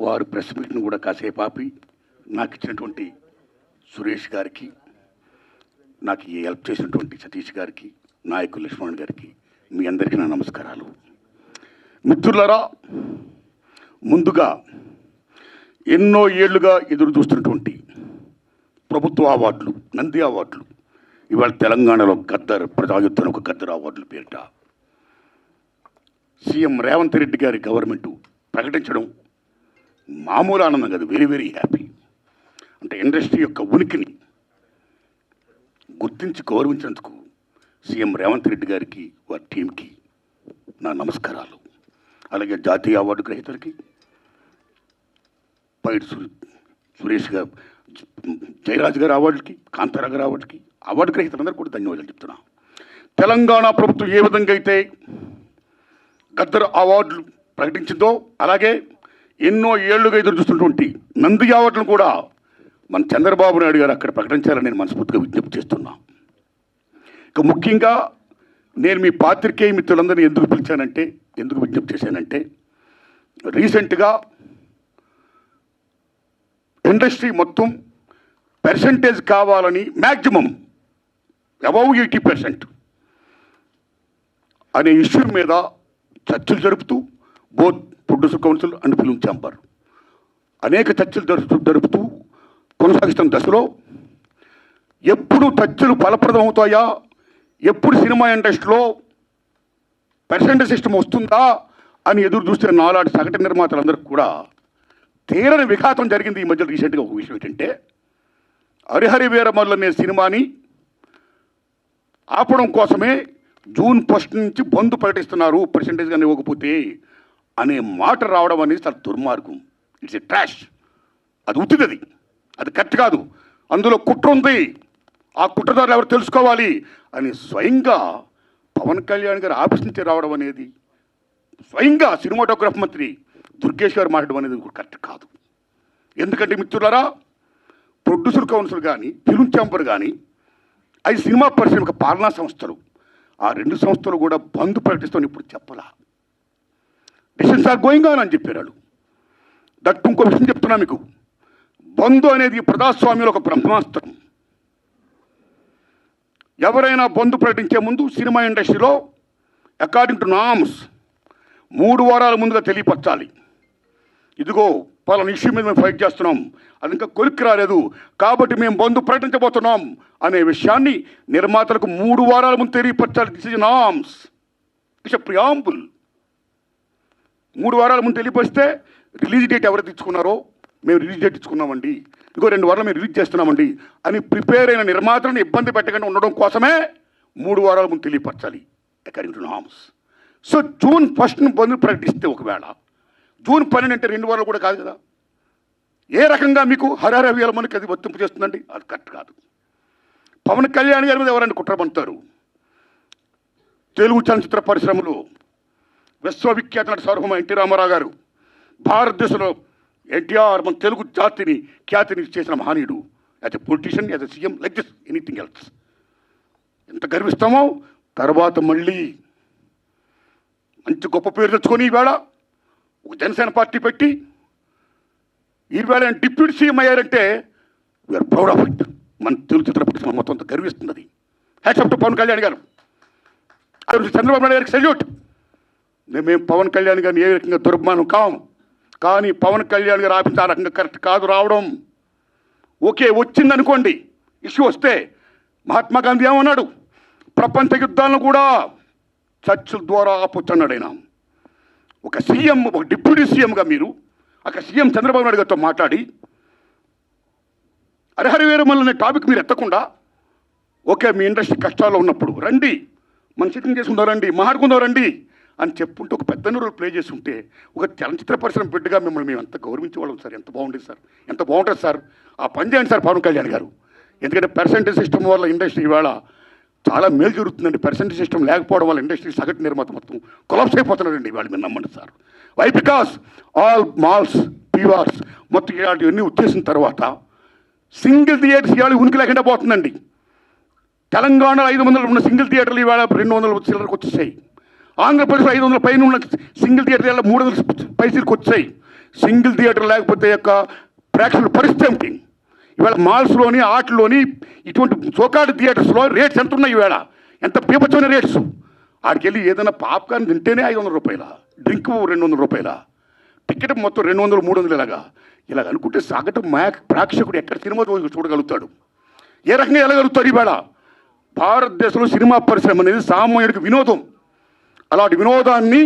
వారు ప్రెస్ మీట్ను కూడా కాసేపు ఆపి నాకు ఇచ్చినటువంటి సురేష్ గారికి నాకు హెల్ప్ చేసినటువంటి సతీష్ గారికి నాయకులు లక్ష్మణ్ గారికి మీ అందరికీ నా నమస్కారాలు. మిత్రులరా ముందుగా ఎన్నో ఏళ్ళుగా ఎదురు చూస్తున్నటువంటి ప్రభుత్వ అవార్డులు నంది అవార్డులు ఇవాళ తెలంగాణలో గద్దర్ ప్రజాయుద్ధం ఒక గద్దర్ అవార్డులు పేరిట సీఎం రేవంత్ రెడ్డి గారి గవర్నమెంట్ ప్రకటించడం మామూలు ఆనందం కాదు వెరీ వెరీ హ్యాపీ అంటే ఇండస్ట్రీ యొక్క ఉనికిని గుర్తించి గౌరవించినందుకు సీఎం రేవంత్ రెడ్డి గారికి వారి టీంకి నా నమస్కారాలు. అలాగే జాతీయ అవార్డు గ్రహీతలకి పైడి సురేష్ గారు జయరాజ్ గారి అవార్డుకి కాంతారా గారి అవార్డుకి అవార్డు గ్రహీతలందరూ కూడా ధన్యవాదాలు చెప్తున్నా. తెలంగాణ ప్రభుత్వం ఏ విధంగా అయితే గద్దర్ అవార్డులు ప్రకటించిందో అలాగే ఎన్నో ఏళ్ళుగా ఎదురు చూస్తున్నటువంటి నంది అవార్డులను కూడా మన చంద్రబాబు నాయుడు గారు అక్కడ ప్రకటించాలని నేను మనస్ఫూర్తిగా విజ్ఞప్తి చేస్తున్నా. ఇక ముఖ్యంగా నేను మీ పాత్రికేయ మిత్రులందరినీ ఎందుకు పిలిచానంటే ఎందుకు విజ్ఞప్తి చేశానంటే రీసెంట్గా ఇండస్ట్రీ మొత్తం పర్సంటేజ్ కావాలని మ్యాక్సిమం అబౌవ్ ఎయిటీ పర్సెంట్ అనే ఇష్యూ మీద చర్చలు జరుపుతూ both producer council and film chamber. అనేక చర్చలు జరుపు జరుపుతూ కొనసాగిస్తున్న దశలో. ఎప్పుడు చర్చలు ఫలప్రదం అవుతాయా? ఎప్పుడు సినిమా ఇండస్ట్రీలో పర్సెంటేజ్ సిస్టమ్ వస్తుందా అని ఎదురు చూస్తున్న నాలాంటి సగటు నిర్మాతలందరికీ కూడా తీరని విఘాతం జరిగింది ఈ మధ్య రీసెంట్గా ఒక విషయం ఏంటంటే హరిహరి వీరమల్లు అనే సినిమాని ఆపడం కోసమే జూన్ ఫస్ట్ నుంచి బంద్ ప్రకటిస్తున్నారు. పర్సంటేజ్ కానీ ఇవ్వకపోతే అనే మాట రావడం అనేది చాలా దుర్మార్గం. ఇట్స్ ఎ ట్రాష్ అది ఉత్తిదది అది అది కరెక్ట్ కాదు. అందులో కుట్ర ఉంది. ఆ కుట్రదారులు ఎవరు తెలుసుకోవాలి? అని స్వయంగా పవన్ కళ్యాణ్ గారు ఆఫీస్ నుంచి రావడం అనేది స్వయంగా సినిమాటోగ్రఫ్ మంత్రి దుర్గేష్ గారు మాట్లాడడం అనేది కూడా కరెక్ట్ కాదు. ఎందుకంటే మిత్రులారా ప్రొడ్యూసర్ కౌన్సిల్ కానీ ఫిల్మ్ ఛాంబర్ కానీ అది సినిమా పరిశ్రమ పాలనా సంస్థలు. ఆ రెండు సంస్థలు కూడా బంద్ ప్రకటిస్తామని ఇప్పుడు చెప్పలా? డిసిషన్స్ ఆర్ గోయింగ్ ఆన్ అని చెప్పారు వాళ్ళు. దట్ ఇంకో విషయం చెప్తున్నా మీకు. బంధు అనేది ప్రజాస్వామ్యంలో ఒక బ్రహ్మాస్త్రం. ఎవరైనా బంధు ప్రకటించే ముందు సినిమా ఇండస్ట్రీలో అకార్డింగ్ టు నామ్స్ మూడు వారాల ముందుగా తెలియపరచాలి. ఇదిగో పలానా ఇష్యూ మీద మేము ఫైట్ చేస్తున్నాం. అది ఇంకా కొలిక్కి రాలేదు. కాబట్టి మేము బంధు ప్రకటించబోతున్నాం అనే విషయాన్ని నిర్మాతలకు మూడు వారాల ముందు తెలియపరచాలి. This is norms it's a preamble మూడు వారాల ముందు తెలియపరిస్తే రిలీజ్ డేట్ ఎవరు తెచ్చుకున్నారో మేము రిలీజ్ డేట్ ఇచ్చుకున్నామండి ఇంకో రెండు వారాలు మేము రిలీజ్ చేస్తున్నామండి. అని ప్రిపేర్ అయిన నిర్మాతలను ఇబ్బంది పెట్టకుండా ఉండడం కోసమే మూడు వారాల ముందు తెలియపరచాలి according to norms so June ఫస్ట్ని bandh ప్రకటిస్తే ఒకవేళ జూన్ పన్నెండు అంటే రెండు వారాలు కూడా కాదు కదా. ఏ రకంగా మీకు హరహర వేల అది వర్తింపు చేస్తుందండి? అది కరెక్ట్ కాదు. పవన్ కళ్యాణ్ గారి మీద ఎవరైనా కుట్ర పంపుతారు? తెలుగు చలనచిత్ర పరిశ్రమలో విశ్వవిఖ్యాత నటి సార్వభౌమ ఎన్టీ రామారావు గారు భారతదేశంలో ఎన్టీఆర్ మన తెలుగు జాతిని ఖ్యాతిని చేసిన మహనీయుడు. As a politician as a CM like this anything else. ఎంత గర్విస్తామో? తర్వాత మళ్ళీ మంచి గొప్ప పేరు తెచ్చుకొని ఈవేళ ఒక జనసేన పార్టీ పెట్టి ఈవేళ డిప్యూటీ సీఎం అయ్యారంటే వీఆర్ ప్రౌడ్ ఆఫ్ ఇట్ మన తెలుగు చిత్ర మొత్తం అంత గర్విస్తుంది hats hats to Pawan Kalyan garu. Chandrababu Naidu గారికి సెల్యూట్ మేము పవన్ కళ్యాణ్ గారిని ఏ రకంగా దుర్మానం కాం. కానీ పవన్ కళ్యాణ్ గారు ఆఫీస్ ఆ రకంగా కరెక్ట్ కాదు రావడం. ఓకే వచ్చిందనుకోండి ఇష్యూ వస్తే మహాత్మా గాంధీ ఏమన్నాడు? ప్రపంచ యుద్ధాలను కూడా చర్చల ద్వారా ఆపొచ్చన్నాడు ఆయన ఒక సీఎం ఒక డిప్యూటీ సీఎంగా మీరు ఒక సీఎం చంద్రబాబు నాయుడు గారితో మాట్లాడి హరిహర వీరమల్లు అనే టాపిక్ మీరు ఎత్తకుండా ఓకే మీ ఇండస్ట్రీ కష్టాల్లో ఉన్నప్పుడు రండి మన సిట్టింగ్ చేసుకుందాం రండి మాట్లాడుకుందాం రండి అని చెప్పుంటే ఒక పెద్ద రోల్ ప్లే చేసి ఉంటే ఒక చలనచిత్ర పరిశ్రమ బిడ్డగా మిమ్మల్ని మేము ఎంత గౌరవించేవాళ్ళం సార్? ఎంత బాగుండేది సార్? ఎంత బాగుంటుంది సార్? ఆ పని చేయండి సార్ పవన్ కళ్యాణ్ గారు. ఎందుకంటే పర్సెంటేజ్ సిస్టమ్ వల్ల ఇండస్ట్రీ ఇవాళ చాలా మేలు జరుగుతుందండి. పర్సెంటేజ్ సిస్టమ్ లేకపోవడం వల్ల ఇండస్ట్రీ సగటు నిర్మాత మొత్తం కొలాప్స్ అయిపోతున్నారండి ఇవాళ మీరు నమ్మండి sir. Why because all malls PVRs మొత్తం ఇలాంటివన్నీ వచ్చేసిన తర్వాత సింగిల్ థియేటర్స్ ఇవాళ ఉనికి లేకుండా పోతుందండి. తెలంగాణలో ఐదు వందలు ఉన్న సింగిల్ థియేటర్లు ఇవాళ రెండు వందల చిల్లరకు వచ్చేసాయి. ఆంధ్రప్రదేశ్ ఐదు వందల పైన ఉన్న సింగిల్ థియేటర్ మూడు వందల పైసలకు వచ్చాయి సింగిల్ థియేటర్ లేకపోతే యొక్క ప్రేక్షకుల పరిస్థితి ఏమిటి? ఇవాళ మాల్స్లోని ఆటల్లోని ఇటువంటి చోకాడు థియేటర్స్లో రేట్స్ ఎంత ఉన్నాయి ఇవాళ? ఎంత పీపచ్చమైన రేట్స్? ఆడికి వెళ్ళి ఏదైనా పాప్కార్న్ తింటేనే ఐదు వందల రూపాయల? డ్రింక్ రెండు వందల రూపాయల? టికెట్ మొత్తం రెండు వందలు మూడు వందలు ఇలాగా ఇలాగ అనుకుంటే సగటు మ్యాక్ ప్రేక్షకుడు ఎక్కడ సినిమా చూ- చూడగలుగుతాడు? ఏ రకంగా వెళ్ళగలుగుతాడు ఇవాళ? భారతదేశంలో సినిమా పరిశ్రమ అనేది సామాన్యుడికి వినోదం. అలాంటి వినోదాన్ని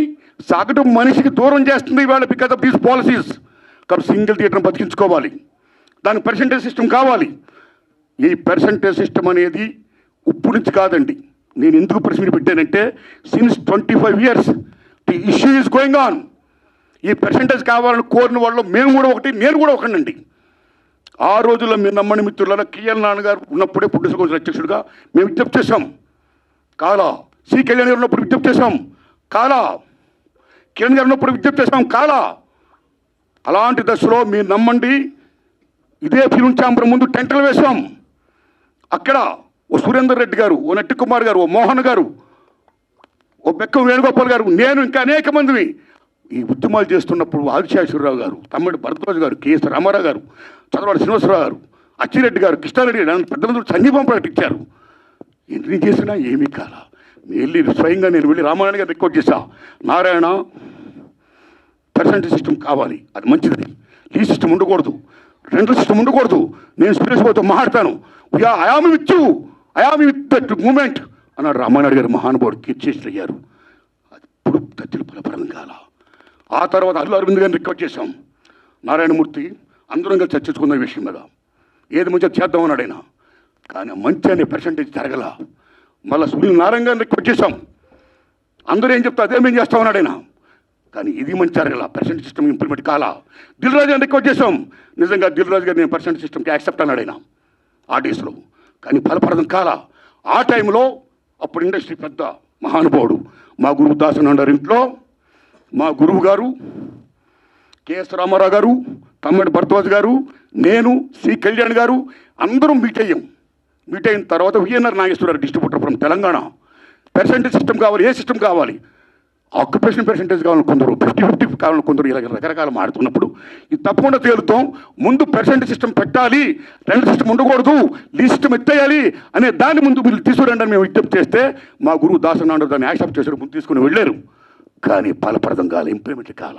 సగటు మనిషికి దూరం చేస్తుంది ఇవాళ బికాస్ ఆఫ్ దీస్ పాలసీస్ కాబట్టి సింగిల్ థియేటర్ని బతికించుకోవాలి. దానికి పర్సంటేజ్ సిస్టమ్ కావాలి. ఈ పర్సంటేజ్ సిస్టమ్ అనేది ఇప్పుడు నుంచి కాదండి. నేను ఎందుకు ప్రశ్న పెట్టానంటే since twenty five years the issue is going on ఈ పర్సంటేజ్ కావాలని కోరిన వాళ్ళు మేము కూడా ఒకటి నేను కూడా ఒకనండి ఆ రోజుల్లో మీరు నమ్మని మిత్రులలో కిఎల్ నాన్నగారు ఉన్నప్పుడే పుట్టిన కౌన్సిల్ అధ్యక్షుడిగా మేము విజ్ఞప్తి చేశాం. కాలా సి కళ్యాణ్ గారు ఉన్నప్పుడు విజ్ఞప్తి చేశాం. కాలా. కిరణ్ గారు ఉన్నప్పుడు విజ్ఞప్తి చేశాం కాలా. అలాంటి దశలో మీరు నమ్మండి. ఇదే ఫిలిం ఛాంబర్ ముందు టెంటలు వేశాం. అక్కడ ఓ సురేందర్ రెడ్డి గారు ఓ నట్టి కుమార్ గారు ఓ మోహన్ గారు ఓ బెక్కం వేణుగోపాల్ గారు నేను ఇంకా అనేక మందిని ఈ ఉద్యమాలు చేస్తున్నప్పుడు ఆదిశేషవరరావు గారు తమ్ముడు భరద్వాజ్ గారు కేఎస్ రామారావు గారు చంద్రబాబు శ్రీనివాసరావు గారు అచ్చిరెడ్డి గారు కృష్ణారెడ్డి గారు నన్ను పెద్ద మంది సంఘీపం ప్రకటించారు ఎన్ని చేసినా ఏమీ కాల. వెళ్ళి స్వయంగా నేను వెళ్ళి రామారాయణ గారు రికార్డ్ చేశా. నారాయణ పర్సంటేజ్ సిస్టమ్ కావాలి అది మంచిది. లీ సిస్టమ్ ఉండకూడదు. రెండో సిస్టమ్ ఉండకూడదు. నేను స్పీరియస్ పోతే మాట్లాడతాను. I am with you I am with that moment అన్నాడు రామానాయుడు గారు మహానుభావుడు కీర్చేసి అయ్యారు. అది ఇప్పుడు తత్తులు ఫలప్రదం కాల ఆ తర్వాత అల్లు అరవింద్ గారిని రికార్డ్ చేశాం. నారాయణమూర్తి అందరం కలిసి చర్చించుకున్న విషయం మీద. ఏది మంచిగా చేద్దాం ఆయన. కానీ మంచి అనే పర్సంటేజ్ జరగల. మళ్ళీ సునీల్ నారాయణ గారిని రికార్డ్ చేశాం. అందరూ ఏం చెప్తా అదే మేము చేస్తాం అన్నాడు ఆయన. కానీ ఇది మంచి జరగల పర్సెంట్ సిస్టమ్ ఇంప్లిమెంట్ కాలా? దిల్ రాజు అని రిక్వెస్ట్ చేసాం నిజంగా దిల్ రాజు గారు నేను పర్సెంట్ సిస్టమ్కి యాక్సెప్ట్ అన్నాడు ఆయన. ఆ డేస్లో కానీ ఫలప్రదం కాలా? ఆ టైంలో అప్పుడు ఇండస్ట్రీ పెద్ద మహానుభావుడు. మా గురువు దాసన్ అన్నారు ఇంట్లో. మా గురువు గారు కెఎస్ రామారావు గారు తమ్మడి భరద్వాజ్ గారు నేను సి కళ్యాణ్ గారు అందరం మీట్ అయ్యాం. మీట్ అయిన తర్వాత VNR Nageswararao distributor from Telangana. Percentage system కావాలి ఏ సిస్టమ్ కావాలి? ఆక్యుపేషన్ పర్సంటేజ్ కావాలని కొందరు ఫిఫ్టీ ఫిఫ్టీ కావాలని కొందరు ఇలా రకరకాల మాడుతున్నప్పుడు ఇది తప్పకుండా తేలుతాం. ముందు పర్సెంటేజ్ సిస్టమ్ పెట్టాలి రెండు సిస్టమ్ ఉండకూడదు ఈ సిస్టమ్ ఎత్తేయాలి అనే దాని ముందు మీరు తీసుకురండి అని మేము విజ్ఞప్తి చేస్తే మా గురువు దాసనాడు దాన్ని యాక్సెప్ట్ చేశారు ముందు తీసుకుని వెళ్ళారు. కానీ ఫలప్రదం కాలే ఇంప్లిమెంట్ కాల?